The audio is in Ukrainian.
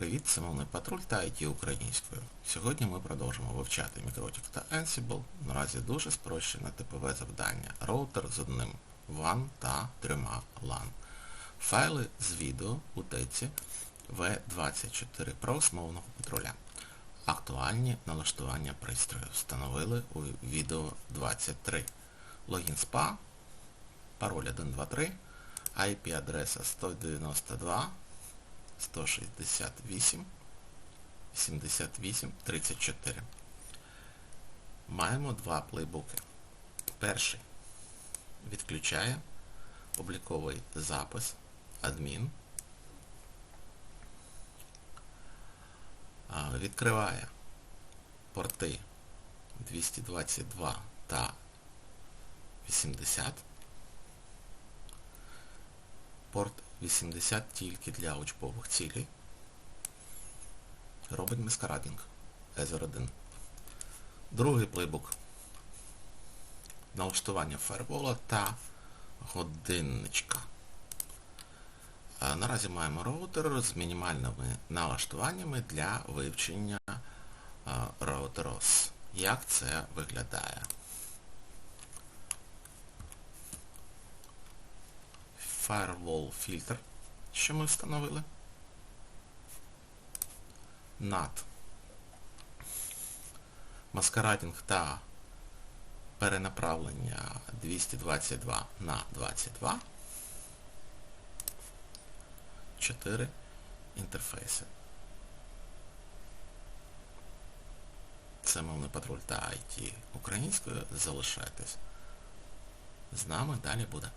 Привіт, це мовний патруль та IT українською. Сьогодні ми продовжимо вивчати Мікротік та Ansible. Наразі дуже спрощене типове завдання. Роутер з одним WAN та трьома LAN. Файли з відео у теці V24 Pro з мовного патруля. Актуальні налаштування пристрою встановили у відео 23. Логін SPA, пароль 123, IP-адреса 192. 168, 78, 34. Маємо два плейбуки. Перший відключає обліковий запис адмін. Відкриває порти 222 та 80. Порт 80 тільки для учбових цілей. Робить маскарадінг Ether 1. Другий плейбук. Налаштування фаервола та годинничка. Наразі маємо роутер з мінімальними налаштуваннями для вивчення роутерос. Як це виглядає? Firewall фільтр, що ми встановили. NAT. Маскарадінг та перенаправлення 222 на 22. 4 інтерфейси. Це мовний патруль та IT українською. Залишайтесь. З нами далі буде.